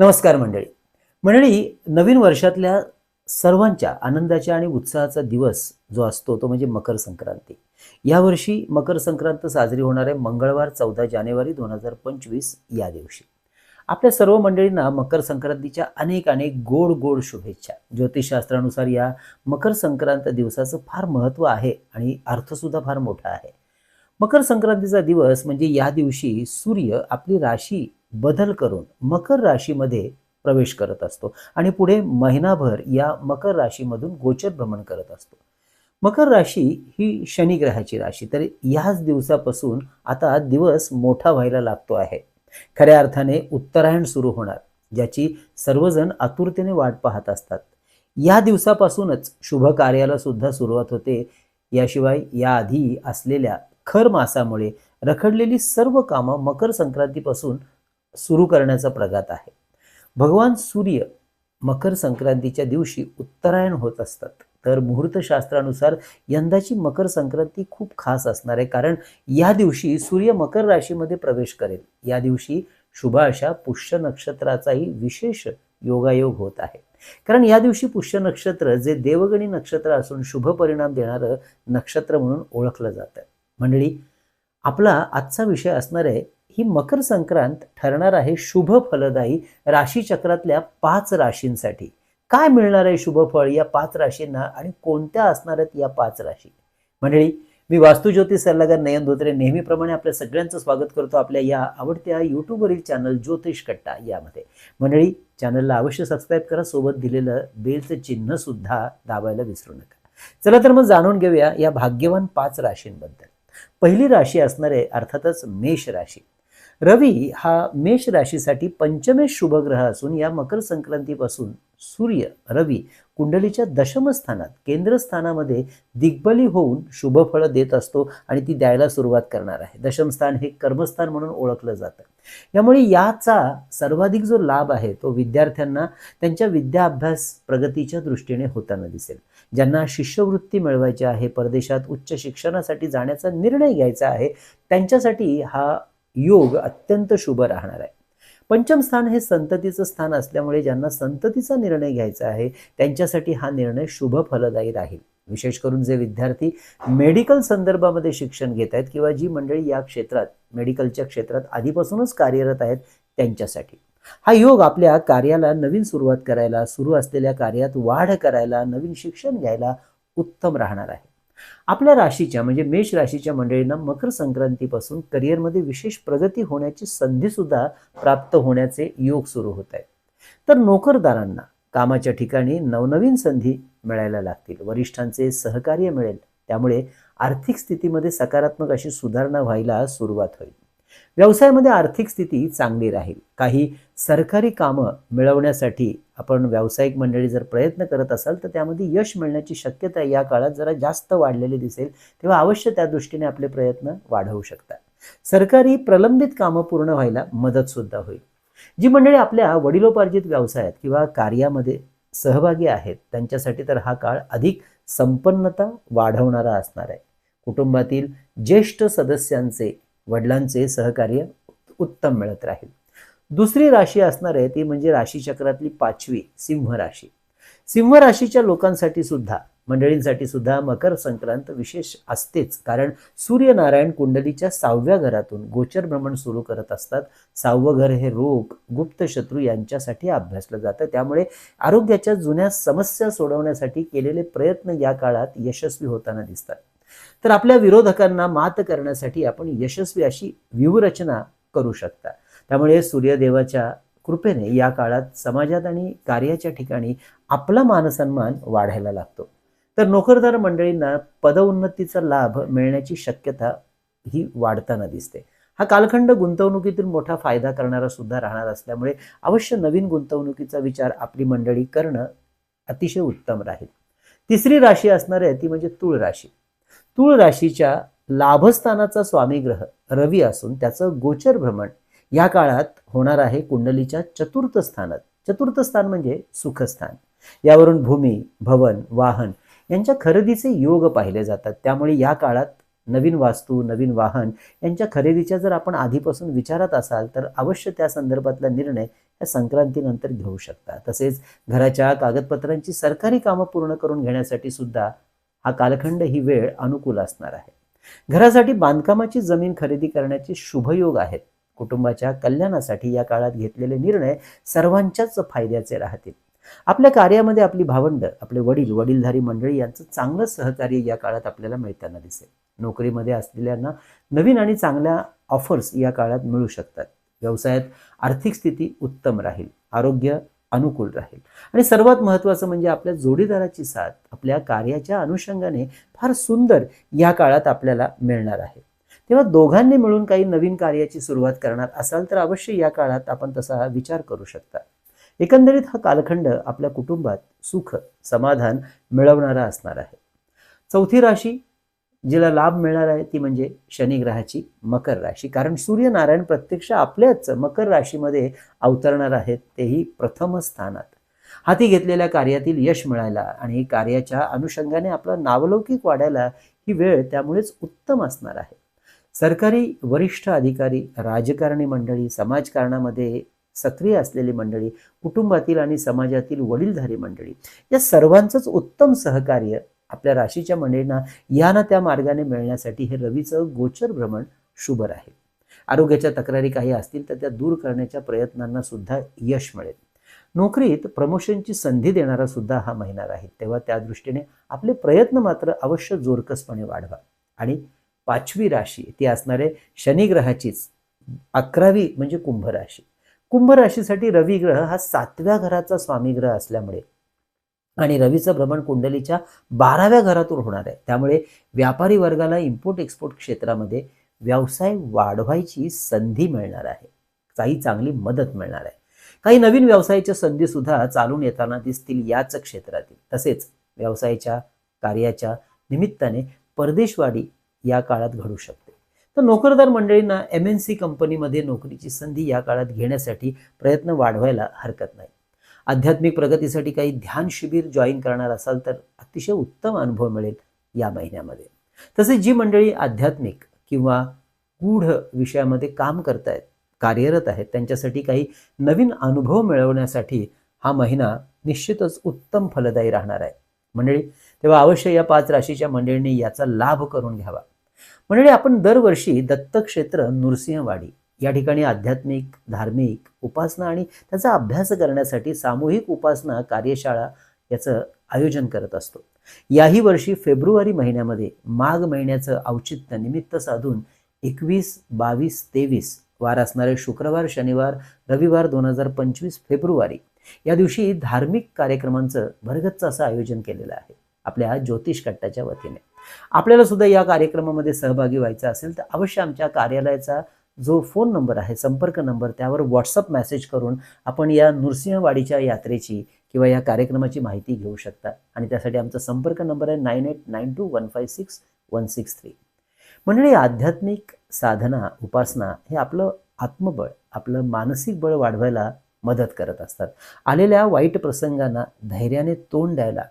नमस्कार मंडळी. मंडळी नवीन वर्षातल्या सर्वांच्या आनंदाच्या आणि उत्साहाचा दिवस जो असतो तो म्हणजे मकर संक्रांती. यावर्षी मकर संक्रांत साजरी होणार आहे मंगळवार चौदा जानेवारी दोन हजार पंचवीस या दिवशी. आपल्या सर्व मंडळींना मकर संक्रांतीच्या अनेक अनेक गोड गोड शुभेच्छा. ज्योतिषशास्त्रानुसार या मकर संक्रांत दिवसाचं फार महत्त्व आहे आणि अर्थसुद्धा फार मोठा आहे. मकर संक्रांतीचा दिवस म्हणजे या दिवशी सूर्य आपली राशी बदल करून मकर राशीमध्ये प्रवेश करत असतो. आणि पुढे महिनाभर या मकर राशीमधून गोचर भ्रमण करत असतो. मकर राशी ही शनिग्रहाची राशी. तर याच दिवसापासून आता दिवस मोठा व्हायला लागतो आहे. खऱ्या अर्थाने उत्तरायण सुरू होणार ज्याची सर्वजण आतुरतेने वाट पाहत असतात. या दिवसापासूनच शुभ कार्याला सुद्धा सुरुवात होते. याशिवाय याआधी असलेल्या खर मासामुळे रखडलेली सर्व कामं मकर संक्रांतीपासून सुरू करण्याचा प्रघात आहे. भगवान सूर्य मकर संक्रांतीच्या दिवशी उत्तरायण होत असतात. तर मुहूर्तशास्त्रानुसार यंदाची मकर संक्रांती खूप खास असणार आहे. कारण या दिवशी सूर्य मकर राशीमध्ये प्रवेश करेल. या दिवशी शुभ अशा पुष्य नक्षत्राचाही विशेष योगायोग होत आहे. कारण या दिवशी पुष्य नक्षत्र जे देवगणी नक्षत्र असून शुभ परिणाम देणारं नक्षत्र म्हणून ओळखलं जातं. मंडळी आपला आजचा विषय असणार आहे ही मकर संक्रांत ठरणार आहे शुभ फलदायी राशीचक्रातल्या पाच राशींसाठी. काय मिळणार आहे शुभ फळ या पाच राशींना आणि कोणत्या असणार आहेत या पाच राशी? मंडळी मी वास्तुज्योतिष सल्लागार नयन धोत्रे नेहमीप्रमाणे आपल्या सगळ्यांचं स्वागत करतो आपल्या या आवडत्या यूट्यूबवरील चॅनल ज्योतिष कट्टा यामध्ये. मंडळी चॅनलला अवश्य सबस्क्राईब करा सोबत दिलेलं बेलचं चिन्ह सुद्धा दाबायला विसरू नका. चला तर मग जाणून घेऊया या भाग्यवान पाच राशींबद्दल. पहिली राशी असणारे अर्थातच मेष राशी. रवी हा मेष राशीसाठी पंचमेश शुभग्रह असून या मकर संक्रांतीपासून सूर्य रवी कुंडलीच्या दशमस्थानात केंद्रस्थानामध्ये दिग्बली होऊन शुभफळं देत असतो आणि ती द्यायला सुरुवात करणार आहे. दशमस्थान हे कर्मस्थान म्हणून ओळखलं जातं. यामुळे याचा सर्वाधिक जो लाभ आहे तो विद्यार्थ्यांना त्यांच्या विद्या अभ्यास प्रगतीच्या दृष्टीने होताना दिसेल. ज्यांना शिष्यवृत्ती मिळवायची आहे परदेशात उच्च शिक्षणासाठी जाण्याचा निर्णय घ्यायचा आहे त्यांच्यासाठी हा योग अत्यंत शुभ राहणार आहे. पंचम स्थान हे संततीचं स्थान असल्यामुळे ज्यांना संततीचा निर्णय घ्यायचा आहे त्यांच्यासाठी हा निर्णय शुभ फलदायी राहील. विशेष करून जे विद्यार्थी मेडिकल संदर्भामध्ये शिक्षण घेत आहेत किंवा जी मंडळी या क्षेत्रात मेडिकलच्या क्षेत्रात आधीपासूनच कार्यरत आहेत त्यांच्यासाठी. हा योग आपल्या कार्याला नवीन सुरुवात करायला सुरू असलेल्या कार्यात वाढ करायला नवीन शिक्षण घ्यायला उत्तम राहणार आहे. आपल्या राशीच्या म्हणजे मेष राशीच्या मंडळींना मकर संक्रांतीपासून करिअरमध्ये विशेष प्रगती होण्याची संधी सुद्धा प्राप्त होण्याचे योग सुरू होत आहेत. तर नोकरदारांना कामाच्या ठिकाणी नवनवीन संधी मिळायला लागतील. वरिष्ठांचे सहकार्य मिळेल. त्यामुळे आर्थिक स्थितीमध्ये सकारात्मक अशी सुधारणा व्हायला सुरुवात होईल. व्यवसायामध्ये आर्थिक स्थिती चांगली राहील. काही सरकारी कामं मिळवण्यासाठी आपण व्यावसायिक मंडळी जर प्रयत्न करत असाल तर त्यामध्ये यश मिळण्याची शक्यता या काळात जरा जास्त वाढलेली दिसेल तेव्हा अवश्य त्या दृष्टीने आपले प्रयत्न वाढवू शकतात. सरकारी प्रलंबित कामं पूर्ण व्हायला मदत सुद्धा होईल. जी मंडळी आपल्या वडिलोपार्जित व्यवसायात किंवा कार्यामध्ये सहभागी आहेत त्यांच्यासाठी तर हा काळ अधिक संपन्नता वाढवणारा असणार आहे. कुटुंबातील ज्येष्ठ सदस्यांचे वडिलांचे सहकार्य उत्तम मिळत राहील. दुसरी राशी असणार आहे ती म्हणजे राशीचक्रातली पाचवी सिंह राशी. सिंह राशीच्या लोकांसाठी सुद्धा मंडळींसाठी सुद्धा मकर संक्रांत विशेष असतेच. कारण सूर्यनारायण कुंडलीच्या सहाव्या घरातून गोचर भ्रमण सुरू करत असतात. सहावं घर हे रोग गुप्त शत्रू यांच्यासाठी अभ्यासलं जातं. त्यामुळे आरोग्याच्या जुन्या समस्या सोडवण्यासाठी केलेले प्रयत्न या काळात यशस्वी होताना दिसतात. तर आपल्या विरोधकांना मात करण्यासाठी आपण यशस्वी अशी व्यूहरचना करू शकता. त्यामुळे सूर्यदेवाच्या कृपेने या काळात समाजात आणि कार्याच्या ठिकाणी आपला मानसन्मान वाढायला लागतो. तर नोकरदार मंडळींना पदोन्नतीचा लाभ मिळण्याची शक्यता ही वाढताना दिसते. हा कालखंड गुंतवणुकीतून मोठा फायदा करणारा सुद्धा राहणार असल्यामुळे अवश्य नवीन गुंतवणुकीचा विचार आपली मंडळी करणं अतिशय उत्तम राहील. तिसरी राशी असणार आहे ती म्हणजे तुळ राशी. तुळ राशीच्या लाभस्थानाचा स्वामी ग्रह रवी असून त्याचं गोचर भ्रमण या काळात होणार आहे कुंडलीच्या चतुर्थ स्थानात. चतुर्थ स्थान म्हणजे सुखस्थान. यावरून भूमी भवन वाहन यांच्या खरेदीचे योग पाहिले जातात. त्यामुळे या काळात नवीन वास्तू नवीन वाहन यांच्या खरेदीच्या जर आपण आधीपासून विचारात असाल तर अवश्य त्या संदर्भातला निर्णय या संक्रांतीनंतर घेऊ शकता. तसेच घराच्या कागदपत्रांची सरकारी कामं पूर्ण करून घेण्यासाठी सुद्धा हा कालखंड ही वेळ अनुकूल असणार आहे. घरासाठी बांधकामाची जमीन खरेदी करण्याचे शुभयोग आहेत. कुटुंबाच्या कल्याणासाठी या काळात घेतलेले निर्णय सर्वांच्याच फायद्याचे राहतील. आपल्या कार्यामध्ये आपली भावंड आपले वडील वडीलधारी मंडळी यांचं चांगलं सहकार्य या काळात आपल्याला मिळताना दिसेल. नोकरीमध्ये असलेल्यांना नवीन आणि चांगल्या ऑफर्स या काळात मिळू शकतात. व्यवसायात आर्थिक स्थिती उत्तम राहील आरोग्य अनुकूल राहील. आणि सर्वात महत्त्वाचं म्हणजे आपल्या जोडीदाराची साथ आपल्या कार्याच्या अनुषंगाने फार सुंदर या काळात आपल्याला मिळणार आहे. तेव्हा दोघांनी मिळून काही नवीन कार्याची सुरुवात करणार असाल तर अवश्य या काळात आपण तसा विचार करू शकता. एकंदरीत हा कालखंड आपल्या कुटुंबात सुख समाधान मिळवणारा असणार आहे. चौथी राशी जिला लाभ मिळणार आहे ती म्हणजे शनिग्रहाची मकर राशी. कारण सूर्यनारायण प्रत्यक्ष आपल्याच मकर राशीमध्ये अवतरणार आहेत तेही प्रथम स्थानात. हाती घेतलेल्या कार्यातील यश मिळायला आणि कार्याच्या अनुषंगाने आपला नावलौकिक वाढायला ही वेळ त्यामुळेच उत्तम असणार आहे. सरकारी वरिष्ठ अधिकारी राजकारणी मंडळी समाजकारणामध्ये सक्रिय असलेली मंडळी कुटुंबातील आणि समाजातील वडीलधारी मंडळी या सर्वांचंच उत्तम सहकार्य आपल्या राशीच्या मंडळींना या ना त्या मार्गाने मिळण्यासाठी हे रवीचं गोचर भ्रमण शुभ राहील. आरोग्याच्या तक्रारी काही असतील तर त्या दूर करण्याच्या प्रयत्नांना सुद्धा यश मिळेल. नोकरीत प्रमोशनची संधी देणारा सुद्धा हा महिना राहील. तेव्हा त्या दृष्टीने आपले प्रयत्न मात्र अवश्य जोरकसपणे वाढवा आणि पाचवी राशी ती असणारे शनिग्रहाचीच अकरावी म्हणजे कुंभ राशी कुंभ राशीसाठी रवी ग्रह हा सातव्या घराचा स्वामी ग्रह असल्यामुळे आणि रवीचं भ्रमण कुंडलीच्या बाराव्या घरातून होणार आहे. त्यामुळे व्यापारी वर्गाला इम्पोर्ट एक्सपोर्ट क्षेत्रामध्ये व्यवसाय वाढवायची संधी मिळणार आहे. काही चांगली मदत मिळणार आहे. काही नवीन व्यवसायाच्या संधी सुद्धा चालून येताना दिसतील याच क्षेत्रातील. तसेच व्यवसायाच्या कार्याच्या निमित्ताने परदेशवाडी या काळात घडू शकते. तर नोकरदार मंडळींना एम एन सी कंपनीमध्ये नोकरीची संधी या काळात घेण्यासाठी प्रयत्न वाढवायला हरकत नाही. आध्यात्मिक प्रगतीसाठी काही ध्यान शिबिर जॉईन करणार असाल तर अतिशय उत्तम अनुभव मिळेल या महिन्यामध्ये. तसेच जी मंडळी आध्यात्मिक किंवा गूढ विषयामध्ये काम करतायत कार्यरत आहेत त्यांच्यासाठी काही नवीन अनुभव मिळवण्यासाठी हा महिना निश्चितच उत्तम फलदायी राहणार आहे. मंडळी तेव्हा अवश्य या पाच राशीच्या मंडळींनी याचा लाभ करून घ्यावा. मंडळी आपण दरवर्षी दत्तक्षेत्र नृसिंहवाडी या ठिकाणी आध्यात्मिक धार्मिक उपासना आणि त्याचा अभ्यास करण्यासाठी सामूहिक उपासना कार्यशाळा याचं आयोजन करत असतो. याही वर्षी फेब्रुवारी महिन्यामध्ये माघ महिन्याचं औचित्य निमित्त साधून एकवीस बावीस तेवीस वार असणारे शुक्रवार शनिवार रविवार दोन हजार पंचवीस फेब्रुवारी या दिवशी धार्मिक कार्यक्रमांचं भरगच्च असं आयोजन केलेलं आहे आपल्या ज्योतिष कट्टाच्या वतीने. आपल्याला सुद्धा या कार्यक्रमामध्ये सहभागी व्हायचं असेल तर अवश्य आमच्या कार्यालयाचा जो फोन नंबर आहे संपर्क नंबर त्यावर व्हॉट्सअप मेसेज करून आपण या नृसिंहवाडीच्या यात्रेची किंवा या कार्यक्रमाची माहिती घेऊ शकता. आणि त्यासाठी आमचा संपर्क नंबर आहे nine eight nine two one five six one six three. म्हणजे आध्यात्मिक साधना उपासना हे आपलं आत्मबळ आपलं मानसिक बळ वाढवायला मदत करत असतात. आलेल्या वाईट प्रसंगांना धैर्याने तोंड द्यायला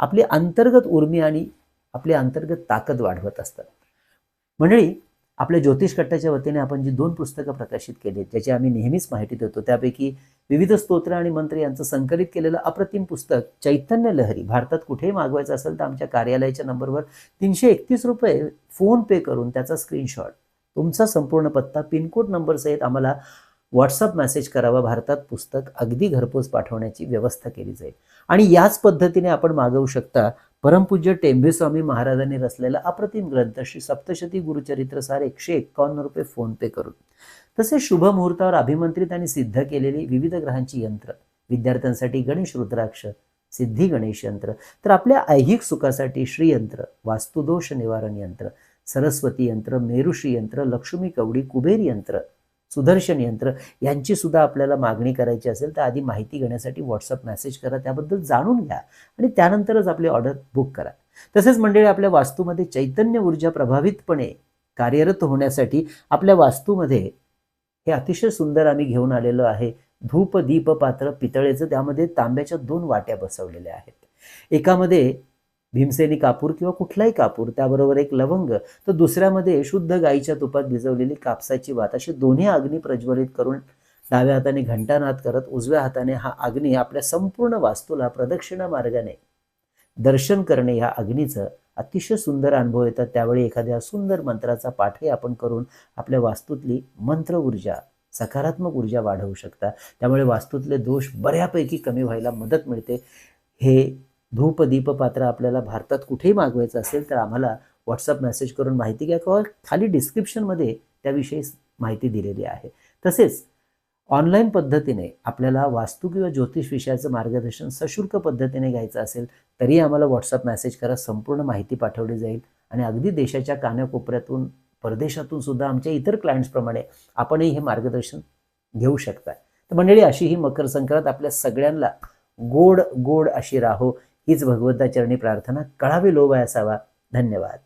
आपली अंतर्गत उर्मी आणि आपली अंतर्गत ताकद वाढवत असतात. मंडळी आपल्या ज्योतिष कट्ट्याच्या वतीने आपण जी दोन पुस्तकं प्रकाशित केली ज्याची आम्ही नेहमीच माहिती देतो त्यापैकी विविध स्तोत्र आणि मंत्र यांचं संकलित केलेलं अप्रतिम पुस्तक चैतन्य लहरी भारतात कुठेही मागवायचं असेल तर आमच्या कार्यालयाच्या नंबरवर तीनशे एकतीस रुपये फोन पे करून त्याचा स्क्रीनशॉट तुमचा संपूर्ण पत्ता पिनकोड नंबरसहित आम्हाला व्हॉट्सअप मेसेज करावा भारतात पुस्तक अगदी घरपोच पाठवण्याची व्यवस्था केली जाईल. आणि याच पद्धतीने आपण मागवू शकता परमपूज्य टेंबेस्वामी महाराजांनी रचलेला अप्रतिम ग्रंथ श्री सप्तशती गुरुचरित्र सार एकशे एक्कावन्न रुपये फोन पे करून. तसेच शुभ मुहूर्तावर अभिमंत्रित आणि सिद्ध केलेली विविध ग्रहांची यंत्र. विद्यार्थ्यांसाठी गणेश रुद्राक्ष सिद्धी गणेश यंत्र तर आपल्या ऐहिक सुखासाठी श्रीयंत्र वास्तुदोष निवारण यंत्र सरस्वती यंत्र मेरुश्री यंत्र लक्ष्मी कवडी कुबेर यंत्र सुदर्शन यंत्र यांची सुद्धा आपल्याला मागणी करायची असेल तर आधी माहिती घेण्यासाठी व्हॉट्सअप मेसेज करा त्याबद्दल जाणून घ्या आणि त्यानंतरच आपली ऑर्डर बुक करा. तसेच मंडळी आपल्या वास्तूमध्ये चैतन्य ऊर्जा प्रभावितपणे कार्यरत होण्यासाठी आपल्या वास्तूमध्ये हे अतिशय सुंदर आम्ही घेऊन आलेलो आहे धूप दीप पात्र पितळेचं. त्यामध्ये तांब्याच्या दोन वाट्या बसवलेल्या आहेत. एकामध्ये भीमसेनी कापूर किंवा कुठलाही कापूर त्याबरोबर एक लवंग तर दुसऱ्यामध्ये शुद्ध गाईच्या तुपात भिजवलेली कापसाची वात अशी दोन्ही अग्नी प्रज्वलित करून डाव्या हाताने घंटानाद करत उजव्या हाताने हा अग्नी आपल्या संपूर्ण वास्तूला प्रदक्षिणा मार्गाने दर्शन करणे ह्या अग्नीचं अतिशय सुंदर अनुभव येतात. त्यावेळी एखाद्या सुंदर मंत्राचा पाठही आपण करून आपल्या वास्तूतली मंत्र ऊर्जा सकारात्मक ऊर्जा वाढवू शकता. त्यामुळे वास्तूतले दोष बऱ्यापैकी कमी व्हायला मदत मिळते. हे धूप दीप पात्र आपल्याला भारतात कुठेही मागवायचं असेल तर आम्हाला व्हॉट्सअप मेसेज करून माहिती घ्या किंवा खाली डिस्क्रिप्शनमध्ये त्याविषयी माहिती दिलेली आहे. तसेच ऑनलाईन पद्धतीने आपल्याला वास्तू किंवा ज्योतिष विषयाचं मार्गदर्शन सशुल्क पद्धतीने घ्यायचं असेल तरी आम्हाला व्हॉट्सअप मेसेज करा संपूर्ण माहिती पाठवली जाईल. आणि अगदी देशाच्या कानाकोपऱ्यातून परदेशातून सुद्धा आमच्या इतर क्लायंट्सप्रमाणे आपणही हे मार्गदर्शन घेऊ शकता. तर मंडळी अशी ही मकर संक्रांत आपल्या सगळ्यांना गोड गोड अशी राहो. हीच भगवंताचरणी प्रार्थना कळावी लोभ असावा. धन्यवाद.